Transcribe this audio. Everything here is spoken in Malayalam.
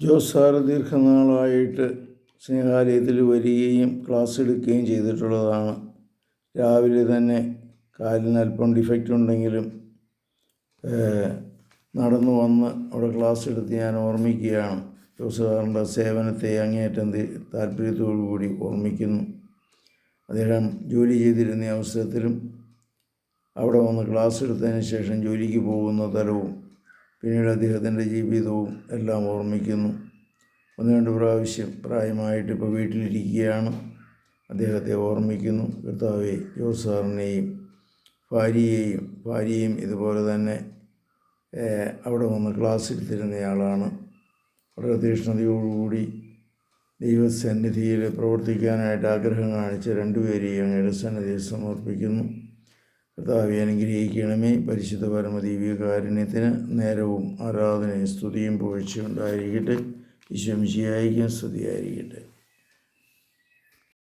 ജോസ് സാറ് ദീർഘനാളായിട്ട് സ്നേഹാലയത്തിൽ വരികയും ക്ലാസ് എടുക്കുകയും ചെയ്തിട്ടുള്ളതാണ്. രാവിലെ തന്നെ കാലിന് അല്പം ഡിഫക്റ്റ് ഉണ്ടെങ്കിലും നടന്നു വന്ന് അവിടെ ക്ലാസ് എടുത്ത് ഞാൻ ഓർമ്മിക്കുകയാണ്. ജോസ് സേവനത്തെ അങ്ങേയറ്റം താല്പര്യത്തോടു കൂടി ഓർമ്മിക്കുന്നു. അദ്ദേഹം ജോലി ചെയ്തിരുന്ന അവസരത്തിലും അവിടെ വന്ന് ക്ലാസ് എടുത്തതിന് ശേഷം ജോലിക്ക് പോകുന്ന തലവും പിന്നീട് അദ്ദേഹത്തിന്റെ ജീവിതവും എല്ലാം ഓർമ്മിക്കുന്നു. ഒന്ന് രണ്ട് പ്രാവശ്യം പ്രായമായിട്ട് ഇപ്പോൾ വീട്ടിലിരിക്കുകയാണ്. അദ്ദേഹത്തെ ഓർമ്മിക്കുന്നു. കർത്താവെ ജോസ് സാറിനെയും ഭാര്യയെയും ഭാര്യയും ഇതുപോലെ തന്നെ അവിടെ വന്ന് ക്ലാസ് എടുത്തിരുന്നയാളാണ് വളരെ തീഷ്ണതയോടുകൂടി ദൈവസന്നിധിയിൽ പ്രവർത്തിക്കാനായിട്ട് ആഗ്രഹം കാണിച്ച രണ്ടുപേരെയും അങ്ങയുടെ സന്നിധിയിൽ സമർപ്പിക്കുന്നു. കർത്താവെ അനുഗ്രഹിക്കണമേ. പരിശുദ്ധ പരമദീവികാരുണ്യത്തിന് നേരവും ആരാധനയും സ്തുതിയും പുകഴ്ചയുണ്ടായിരിക്കട്ടെ ഈശ്വംശിയായിരിക്കും സ്തുതിയായിരിക്കട്ടെ.